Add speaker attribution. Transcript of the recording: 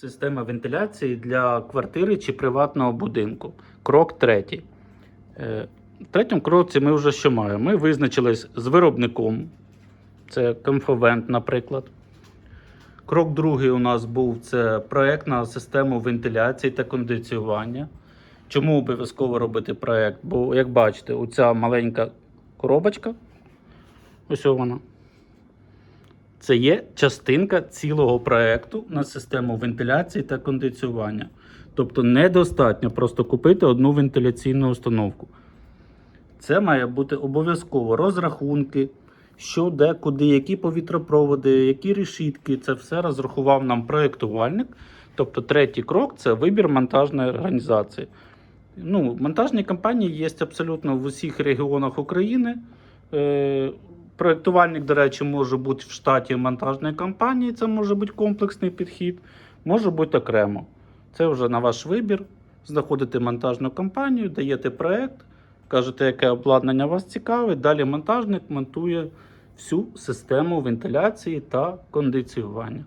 Speaker 1: Система вентиляції для квартири чи приватного будинку. Крок третій. Е, В третьому кроці ми вже що маємо? Ми визначились з виробником. Це Комфовент, наприклад. Крок другий у нас був це проект на систему вентиляції та кондиціювання. Чому обов'язково робити проект? Бо, як бачите, оця маленька коробочка, ось вона. Це є частинка цілого проекту на систему вентиляції та кондиціювання. Тобто недостатньо просто купити одну вентиляційну установку. Це має бути обов'язково розрахунки, що, де, куди, які повітропроводи, які решітки. Це все розрахував нам проєктувальник. Тобто, третій крок це вибір монтажної організації. Ну, монтажні компанії є абсолютно в усіх регіонах України. Проєктувальник, до речі, може бути в штаті монтажної компанії, це може бути комплексний підхід, може бути окремо. Це вже на ваш вибір. Знаходите монтажну компанію, даєте проєкт, кажете, яке обладнання вас цікавить. Далі монтажник монтує всю систему вентиляції та кондиціювання.